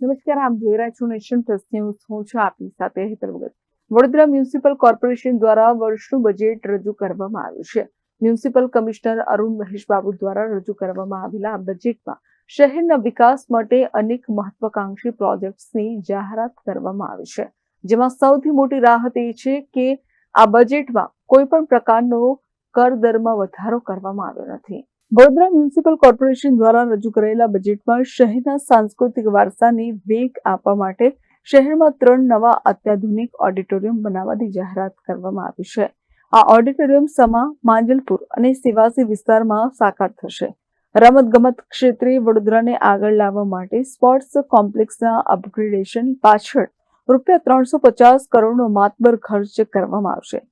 નમસ્કાર, આપ જોઈ રહ્યા છો નેશન પ્લસ ન્યૂઝ. હું છું આપની સાથે હેતલ ભગત. વડોદરા મ્યુનિસિપલ કોર્પોરેશન દ્વારા વર્ષનું બજેટ રજૂ કરવામાં આવ્યું છે. મ્યુનિસિપલ કમિશનર અરુણ મહેશ બાબુ દ્વારા રજૂ કરવામાં આવેલા આ બજેટમાં શહેરના વિકાસ માટે અનેક મહત્વાકાંક્ષી પ્રોજેક્ટ્સની જાહેરાત કરવામાં આવી છે. જેમાં સૌથી મોટી રાહત એ છે કે આ બજેટમાં કોઈ પણ પ્રકારનો કર દરમાં વધારો કરવામાં આવ્યો નથી. વડોદરા મ્યુનિસિપલ કોર્પોરેશન દ્વારા રજૂ કરેલા બજેટમાં શહેરના સાંસ્કૃતિક વારસાને વેગ આપવા માટે શહેરમાં ત્રણ નવા અત્યાધુનિક ઓડિટોરિયમ બનાવવાની જાહેરાત કરવામાં આવી છે. આ ઓડિટોરિયમ સમા માંજલપુર અને સેવાસી વિસ્તારમાં સાકાર થશે. રમતગમત ક્ષેત્રે વડોદરાને આગળ લાવવા માટે સ્પોર્ટ્સ કોમ્પ્લેક્સના અપગ્રેડેશન પાછળ રૂપિયા ત્રણસો પચાસ કરોડનો માતબર ખર્ચ કરવામાં આવશે.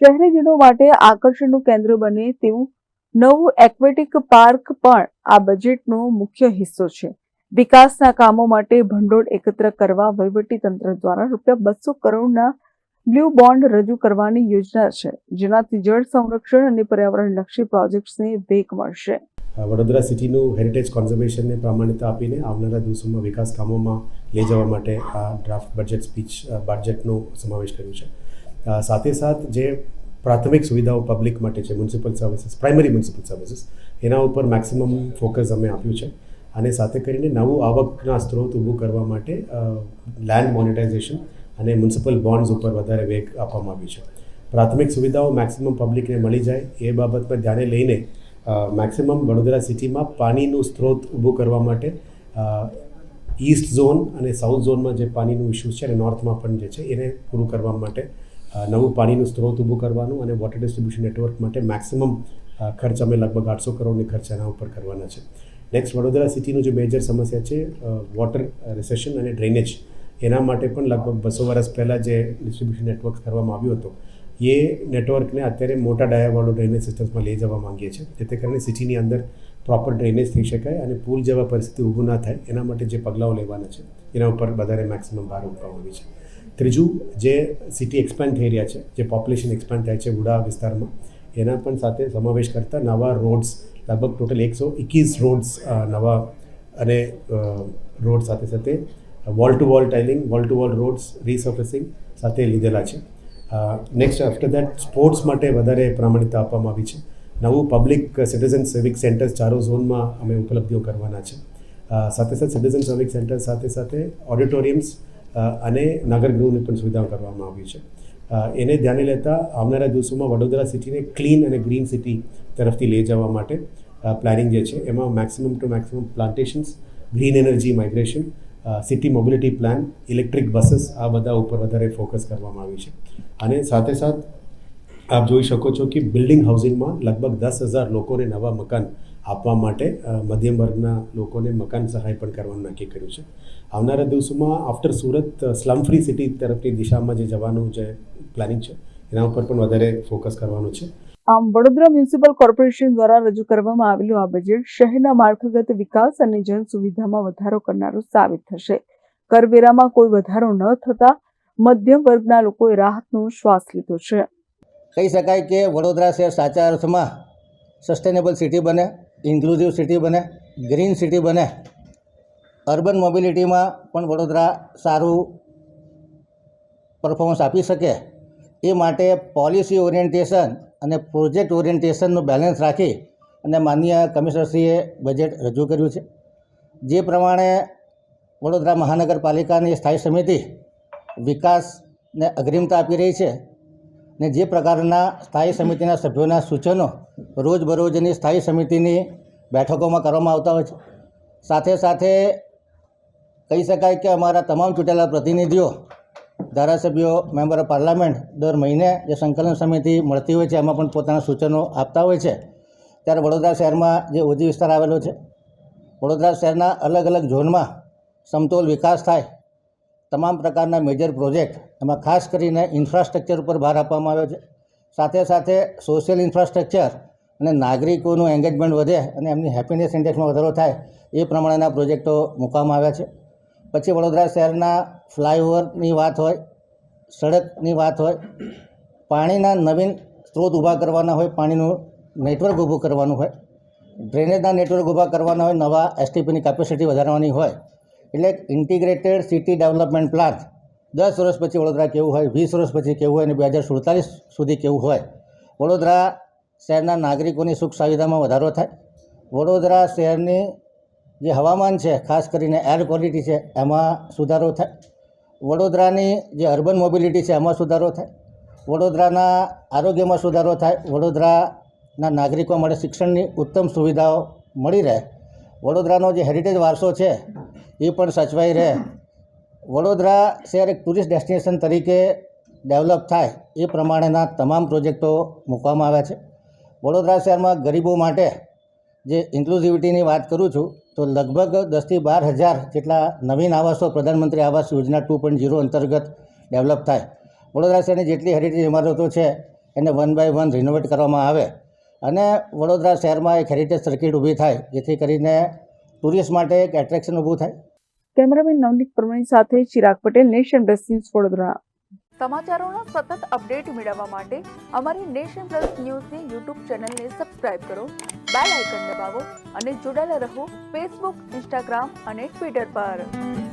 શહેરીજનો માટે આકર્ષણનું કેન્દ્ર બને તેવું નવું એક્વેટિક પાર્ક પણ આ બજેટનો મુખ્ય હિસ્સો છે. વિકાસના કામો માટે ભંડોળ એકત્ર કરવા તંત્ર દ્વારા રૂપિયા બસો કરોડના બ્લુ બોન્ડ રજૂ કરવાની યોજના છે, જેનાથી જળ સંરક્ષણ અને પર્યાવરણલક્ષી પ્રોજેક્ટ્સને વેગ મળશે. વડોદરા સિટીનું હેરિટેજ કોન્ઝર્વેશનને પ્રામાણિકતા આપીને આવનારા દિવસોમાં વિકાસ કામોમાં લઈ જવા માટે આ ડ્રાફ્ટ બજેટ સ્પીચ બજેટનો સમાવેશ કર્યો છે. સાથે સાથ જે પ્રાથમિક સુવિધાઓ પબ્લિક માટે છે municipal services primary municipal services એના ઉપર મેક્સિમમ ફોકસ અમે આપ્યું છે. અને સાથે કરીને નવું આવકના સ્ત્રોત ઊભું કરવા માટે લેન્ડ મોનિટાઇઝેશન અને મ્યુનિસિપલ બોન્ડ્સ ઉપર વધારે વેગ આપવામાં આવ્યું છે. પ્રાથમિક સુવિધાઓ મેક્સિમમ પબ્લિકને મળી જાય, એ બાબત પર ધ્યાને લઈને મેક્સિમમ વડોદરા સિટીમાં પાણીનું સ્ત્રોત ઊભું કરવા માટે ઈસ્ટ ઝોન અને સાઉથ ઝોનમાં જે પાણીનું ઇસ્યુઝ છે અને નોર્થમાં પણ જે છે, એને પૂરું કરવા માટે નવું પાણીનું સ્ત્રોત ઊભું કરવાનું અને વોટર ડિસ્ટ્રિબ્યુશન નેટવર્ક માટે મેક્સિમમ ખર્ચ અમે લગભગ આઠસો કરોડની ખર્ચ એના ઉપર કરવાના છે. નેક્સ્ટ વડોદરા સિટીનું જે મેજર સમસ્યા છે વોટર રિસેશન અને ડ્રેનેજ એના માટે પણ લગભગ બસો વર્ષ પહેલાં જે ડિસ્ટ્રિબ્યુશન નેટવર્ક કરવામાં આવ્યું હતું, એ નેટવર્કને અત્યારે મોટા ડાયાવાળો ડ્રેનેજ સિસ્ટમ્સમાં લઈ જવા માંગીએ છીએ. જેથી કરીને સિટીની અંદર પ્રોપર ડ્રેનેજ થઈ શકાય અને પુલ જેવા પરિસ્થિતિ ઊભું ના થાય, એના માટે જે પગલાઓ લેવાના છે, એના ઉપર વધારે મેક્સિમમ ભાર આવી છે. ત્રીજું, જે સિટી એક્સપાન્ડ થઈ રહ્યા છે, જે પોપ્યુલેશન એક્સપાન્ડ થાય છે ઉડા વિસ્તારમાં, એના પણ સાથે સમાવેશ કરતા નવા રોડ્સ લગભગ ટોટલ એકસો એકવીસ રોડ્સ નવા અને રોડ સાથે સાથે wall to wall tiling wall to wall roads resurfacing સાથે લીધેલા છે. નેક્સ્ટ આફ્ટર દેટ સ્પોર્ટ્સ માટે વધારે પ્રામાણિકતા આપવામાં આવી છે. નવું પબ્લિક સિટીઝન સિવિક સેન્ટર્સ ચારો ઝોનમાં અમે ઉપલબ્ધિઓ કરવાના છે. સાથે સાથે સિટીઝન સિવિક સેન્ટર સાથે સાથે ઓડિટોરિયમ્સ અને નાગરગૃહની પણ સુવિધાઓ કરવામાં આવી છે. એને ધ્યાને લેતા આવનારા દિવસોમાં વડોદરા સિટીને ક્લીન અને ગ્રીન સિટી તરફથી લઈ જવા માટે પ્લાનિંગ જે છે, એમાં maximum to maximum plantations green energy migration city mobility plan electric buses આ બધા ઉપર વધારે ફોકસ કરવામાં આવ્યું છે. અને સાથે સાથ આપ જોઈ શકો છો કે બિલ્ડિંગ હાઉસિંગમાં લગભગ દસ હજાર લોકોને નવા મકાન આપવા માટે મધ્યમ વર્ગના લોકોને મકાન સહાય પણ કરવાનું નક્કી કર્યું છે. આવનારા દિવસોમાં after Surat slum free city તરફની દિશામાં જે જવાનું જે પ્લાનિંગ છે, એના ઉપર પણ વધારે ફોકસ કરવાનું છે. આમ વડોદરા મ્યુનિસિપલ કોર્પોરેશન દ્વારા રજૂ કરવામાં આવેલું આ બજેટ શહેરના માળખાગત વિકાસ અને જન સુવિધામાં વધારો કરનારું સાબિત થશે. કરવેરામાં કોઈ વધારો ન થતા મધ્યમ વર્ગના લોકોએ રાહતનો શ્વાસ લીધો છે. કહી શકાય કે વડોદરા શહેર સાચા અર્થમાં સસ્ટેનેબલ સિટી બને ઇન્ક્લુઝિવ સિટી બને ગ્રીન સિટી બને. અર્બન મોબિલિટીમાં પણ વડોદરા સારું પરફોર્મન્સ આપી શકે. એ માટે પોલિસી ઓરિએન્ટેશન અને પ્રોજેક્ટ ઓરિએન્ટેશનનું બેલેન્સ રાખી અને માનનીય કમિશનરશ્રીએ બજેટ રજૂ કર્યું છે. જે પ્રમાણે વડોદરા મહાનગરપાલિકાની સ્થાયી સમિતિ વિકાસને અગ્રિમતા આપી રહી છે. ને જે પ્રકારના સ્થાયી સમિતિના સભ્યોના સૂચનો રોજબરોજની સ્થાયી સમિતિની બેઠકોમાં કરવામાં આવતા હોય છે. સાથે સાથે કહી શકાય કે અમારા તમામ ચૂંટેલા પ્રતિનિધિઓ, ધારાસભ્યો, મેમ્બર ઓફ પાર્લામેન્ટ દર મહિને જે સંકલન સમિતિ મળતી હોય છે, એમાં પણ પોતાના સૂચનો આપતા હોય છે. ત્યારે વડોદરા શહેરમાં જે ઓજી વિસ્તાર આવેલો છે, વડોદરા શહેરના અલગ અલગ ઝોનમાં સમતોલ વિકાસ થાય તમામ પ્રકારના મેજર પ્રોજેક્ટ એમાં ખાસ કરીને ઇન્ફ્રાસ્ટ્રક્ચર ઉપર ભાર આપવામાં આવ્યો છે. સાથે સાથે સોશિયલ ઇન્ફ્રાસ્ટ્રક્ચર અને નાગરિકોનું એન્ગેજમેન્ટ વધે અને એમની હેપીનેસ ઇન્ડેક્સમાં વધારો થાય એ પ્રમાણેના પ્રોજેક્ટો મૂકવામાં આવ્યા છે. પછી વડોદરા શહેરના ફ્લાયઓવરની વાત હોય, સડકની વાત હોય, પાણીના નવીન સ્ત્રોત ઊભા કરવાના હોય, પાણીનું નેટવર્ક ઊભું કરવાનું હોય ડ્રેનેજના નેટવર્ક ઊભા કરવાના હોય, નવા એસટીપીની કેપેસિટી વધારવાની હોય એટલે ઇન્ટિગ્રેટેડ સિટી ડેવલપમેન્ટ પ્લાન. દસ વર્ષ પછી વડોદરા કેવું હોય, વીસ વર્ષ પછી કેવું હોય અને બે હજાર સુડતાલીસ સુધી કેવું હોય. વડોદરા શહેરના નાગરિકોની સુખ સુવિધામાં વધારો થાય. વડોદરા શહેરની જે હવામાન છે, ખાસ કરીને એર ક્વોલિટી છે, એમાં સુધારો થાય. વડોદરાની જે અર્બન મોબિલિટી છે, એમાં સુધારો થાય. વડોદરાના આરોગ્યમાં સુધારો થાય. વડોદરાના નાગરિકો માટે શિક્ષણની ઉત્તમ સુવિધાઓ મળી રહે. વડોદરાનો જે હેરિટેજ વારસો છે, એ પણ સચવાઈ રહે. વડોદરા શહેર એક ટુરિસ્ટ ડેસ્ટિનેશન તરીકે ડેવલપ થાય એ પ્રમાણેના તમામ પ્રોજેક્ટો મૂકવામાં આવ્યા છે. વડોદરા શહેરમાં ગરીબો માટે જે ઇન્ક્લુઝિવિટીની વાત કરું છું, તો લગભગ દસથી બાર હજાર જેટલા નવીન આવાસો Pradhanmantri Awas Yojana two point zero અંતર્ગત ડેવલપ થાય. વડોદરા શહેરની જેટલી હેરિટેજ ઇમારતો છે, એને વન બાય વન રિનોવેટ કરવામાં આવે. અને વડોદરા શહેરમાં એક હેરિટેજ સર્કિટ ઊભી થાય જેથી કરીને ટુરિસ્ટ માટે એક એટ્રેક્શન ઊભું થાય. કેમેરામેન નવનીત પ્રવીણ સાથે Chirag Patel nation plus news Vadodara. સમાચારોના સતત અપડેટ મેળવવા માટે અમારી નેશન પ્લસ ન્યૂઝની યુટ્યુબ ચેનલને સબસ્ક્રાઇબ કરો બેલ આઇકન દબાવો અને જોડાયેલા રહો ફેસબુક ઇન્સ્ટાગ્રામ અને ટ્વિટર પર.